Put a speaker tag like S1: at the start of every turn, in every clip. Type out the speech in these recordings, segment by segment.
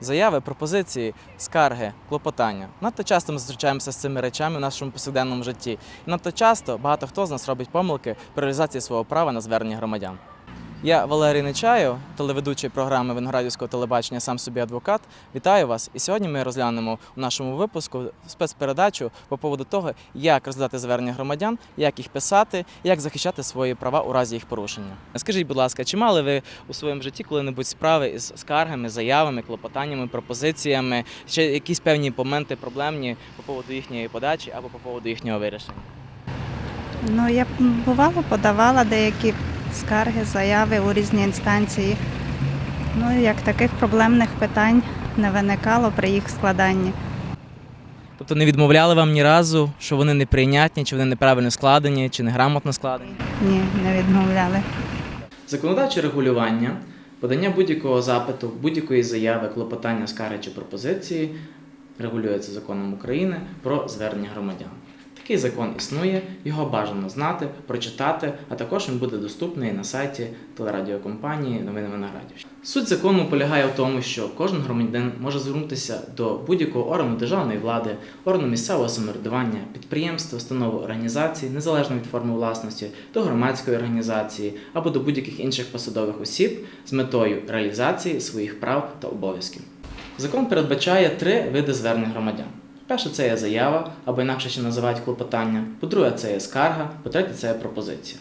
S1: Заяви, пропозиції, скарги, клопотання. Надто часто ми зустрічаємося з цими речами в нашому повсякденному житті. І надто часто багато хто з нас робить помилки при реалізації свого права на звернення громадян. Я Валерій Нечаєв, телеведучий програми Виноградівського телебачення Сам собі адвокат. Вітаю вас! І сьогодні ми розглянемо у нашому випуску спецпередачу по поводу того, як розглядати звернення громадян, як їх писати, як захищати свої права у разі їх порушення. Скажіть, будь ласка, чи мали ви у своєму житті коли-небудь справи із скаргами, заявами, клопотаннями, пропозиціями, ще якісь певні моменти проблемні по поводу їхньої подачі або по поводу їхнього вирішення?
S2: Ну, я бувало подавала деякі скарги, заяви у різні інстанції. Ну, як таких проблемних питань не виникало при їх складанні.
S1: Тобто не відмовляли вам ні разу, що вони неприйнятні, чи вони неправильно складені, чи неграмотно складені?
S2: Ні, не відмовляли.
S1: Законодавче регулювання, подання будь-якого запиту, будь-якої заяви, клопотання, скарги чи пропозиції регулюється законом України про звернення громадян. Такий закон існує, його бажано знати, прочитати, а також він буде доступний на сайті телерадіокомпанії Новини Виноградів. Суть закону полягає в тому, що кожен громадянин може звернутися до будь-якого органу державної влади, органу місцевого самоврядування, підприємства, установи організації, незалежно від форми власності, до громадської організації або до будь-яких інших посадових осіб з метою реалізації своїх прав та обов'язків. Закон передбачає три види звернень громадян. Перше це є заява, або інакше ще називають клопотання. По-друге, це є скарга, по-третє, це є пропозиція.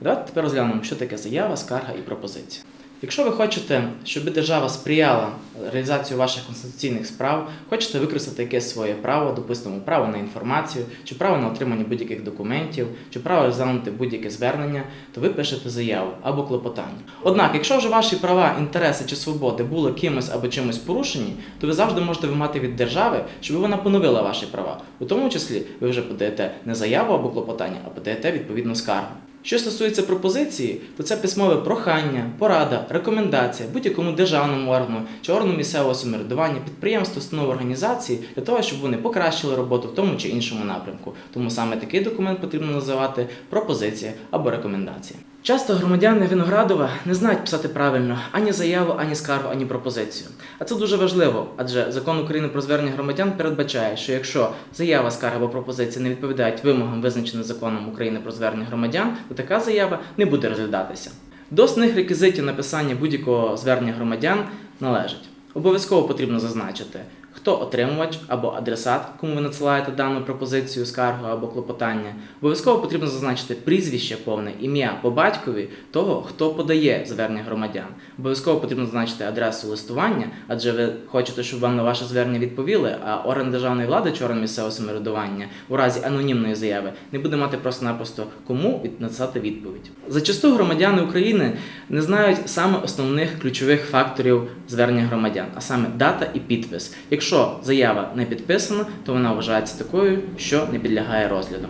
S1: Давайте тепер розглянемо, що таке заява, скарга і пропозиція. Якщо ви хочете, щоб держава сприяла реалізацію ваших конституційних справ, хочете використати якесь своє право, допустимо, право на інформацію, чи право на отримання будь-яких документів, чи право розглянути будь-яке звернення, то ви пишете заяву або клопотання. Однак, якщо вже ваші права, інтереси чи свободи були кимось або чимось порушені, то ви завжди можете вимагати від держави, щоб вона поновила ваші права. У тому числі ви вже подаєте не заяву або клопотання, а подаєте відповідну скаргу. Що стосується пропозиції, то це письмове прохання, порада, рекомендація будь-якому державному органу чи органу місцевого самоврядування, підприємству, установ організації для того, щоб вони покращили роботу в тому чи іншому напрямку. Тому саме такий документ потрібно називати пропозиція або рекомендація. Часто громадяни Виноградова не знають писати правильно ані заяву, ані скаргу, ані пропозицію. А це дуже важливо, адже закон України про звернення громадян передбачає, що якщо заява, скарга або пропозиція не відповідають вимогам, визначеним законом України про звернення громадян, то така заява не буде розглядатися. До основних реквізитів написання будь-якого звернення громадян належить. Обов'язково потрібно зазначити, хто отримувач або адресат, кому ви надсилаєте дану пропозицію, скаргу або клопотання. Обов'язково потрібно зазначити прізвище повне, ім'я по батькові того, хто подає звернення громадян. Обов'язково потрібно зазначити адресу листування, адже ви хочете, щоб вам на ваше звернення відповіли, а орган державної влади чи орган місцевого самоврядування у разі анонімної заяви не буде мати просто-напросто кому надсилати відповідь. Зачасту громадяни України не знають саме основних ключових факторів звернення громадян, а саме дата і підпис. Якщо заява не підписана, то вона вважається такою, що не підлягає розгляду.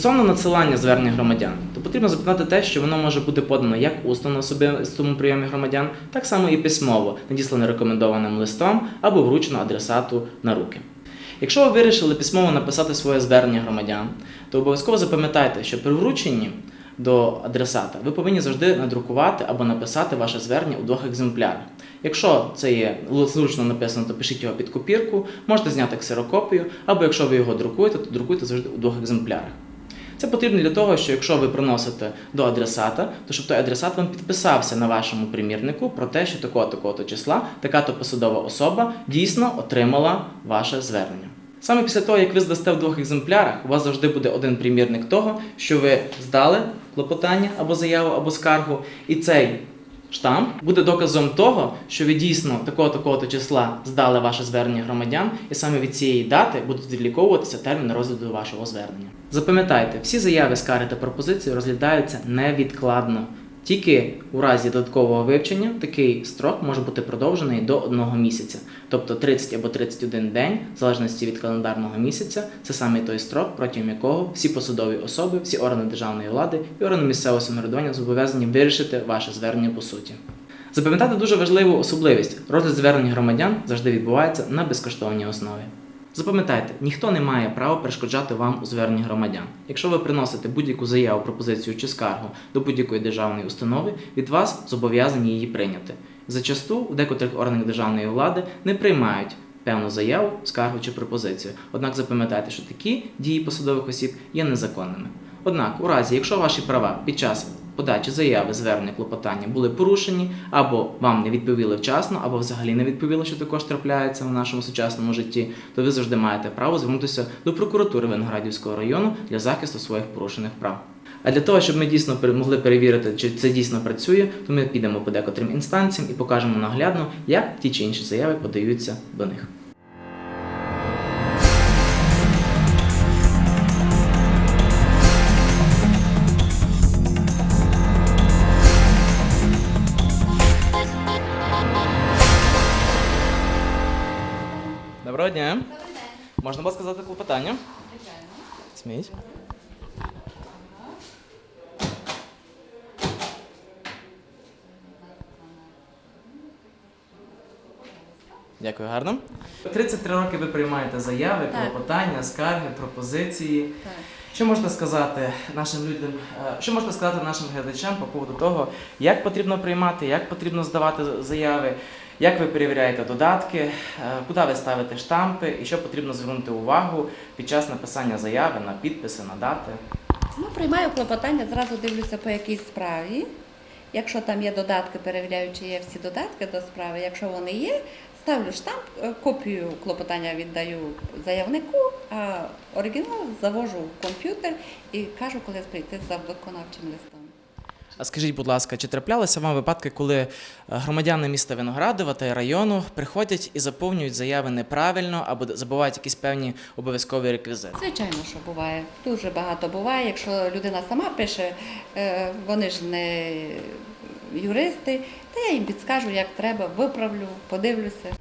S1: Стосовно надсилання звернення громадян, то потрібно запитати те, що воно може бути подано як усно на особистому прийомі громадян, так само і письмово, надіслане рекомендованим листом або вручено адресату на руки. Якщо ви вирішили письмово написати своє звернення громадян, то обов'язково запам'ятайте, що при врученні до адресата ви повинні завжди надрукувати або написати ваше звернення у двох екземплярах. Якщо це є зручно написано, то пишіть його під копірку, можете зняти ксерокопію, або якщо ви його друкуєте, то друкуйте завжди у двох екземплярах. Це потрібно для того, що якщо ви приносите до адресата, то щоб той адресат вам підписався на вашому примірнику про те, що такого такого числа така-то посадова особа дійсно отримала ваше звернення. Саме після того, як ви здасте в двох екземплярах, у вас завжди буде один примірник того, що ви здали клопотання або заяву, або скаргу, і цей штамп буде доказом того, що ви дійсно такого такого числа здали ваше звернення громадян, і саме від цієї дати будуть відліковуватися термін розгляду вашого звернення. Запам'ятайте, всі заяви, скари та пропозиції розглядаються невідкладно. Тільки у разі додаткового вивчення такий строк може бути продовжений до одного місяця, тобто 30 або 31 день, в залежності від календарного місяця, це саме той строк, протягом якого всі посадові особи, всі органи державної влади і органи місцевого самоврядування зобов'язані вирішити ваше звернення по суті. Запам'ятати дуже важливу особливість. Розгляд звернень громадян завжди відбувається на безкоштовній основі. Запам'ятайте, ніхто не має права перешкоджати вам у зверненні громадян. Якщо ви приносите будь-яку заяву, пропозицію чи скаргу до будь-якої державної установи, від вас зобов'язані її прийняти. Зачасту у декотрих органах державної влади не приймають певну заяву, скаргу чи пропозицію. Однак запам'ятайте, що такі дії посадових осіб є незаконними. Однак, у разі, якщо ваші права під час подачі заяви, звернення, клопотання були порушені, або вам не відповіли вчасно, або взагалі не відповіли, що також трапляється в нашому сучасному житті, то ви завжди маєте право звернутися до прокуратури Виноградівського району для захисту своїх порушених прав. А для того, щоб ми дійсно могли перевірити, чи це дійсно працює, то ми підемо по декотрим інстанціям і покажемо наглядно, як ті чи інші заяви подаються до них. Доброго дня. Можна було сказати клопотання?
S3: Звичайно.
S1: Сміть. Дякую, гарно. 33 роки ви приймаєте заяви,
S3: Так.
S1: клопотання, скарги, пропозиції.
S3: Так.
S1: Що можна сказати нашим людям, е, що можна сказати нашим глядачам по поводу того, як потрібно приймати, як потрібно здавати заяви, як ви перевіряєте додатки, е, куди ви ставите штампи і що потрібно звернути увагу під час написання заяви на підписи, на дати.
S3: Ну, приймаю клопотання, зразу дивлюся по якійсь справі. Якщо там є додатки, перевіряю, чи є всі додатки до справи. Якщо вони є, ставлю штамп, е, копію клопотання віддаю заявнику, а оригінал завожу в комп'ютер і кажу, коли прийти за виконавчим листом.
S1: А скажіть, будь ласка, чи траплялися вам випадки, коли е, громадяни міста Виноградова та району приходять і заповнюють заяви неправильно або забувають якісь певні обов'язкові реквізити?
S3: Звичайно, що буває. Дуже багато буває. Якщо людина сама пише, е, вони ж не юристи, то я їм підскажу, як треба, виправлю, подивлюся.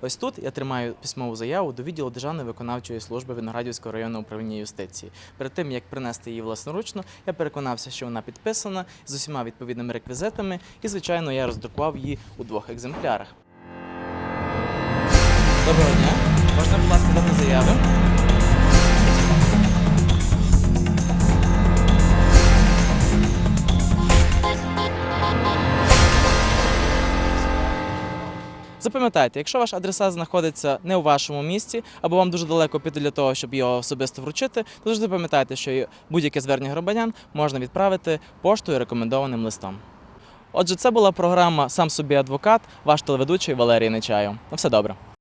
S1: Ось тут я тримаю письмову заяву до відділу Державної виконавчої служби Виноградівського районного управління юстиції. Перед тим як принести її власноручно, я переконався, що вона підписана з усіма відповідними реквізитами, і звичайно я роздрукував її у двох екземплярах. Доброго дня. Можна, будь ласка, дати заяви? Запам'ятайте, якщо ваш адресат знаходиться не у вашому місті, або вам дуже далеко піти для того, щоб його особисто вручити, то завжди пам'ятайте, що будь-яке звернення громадян можна відправити поштою рекомендованим листом. Отже, це була програма Сам собі адвокат, ваш телеведучий Валерій Нечаю. На все добре.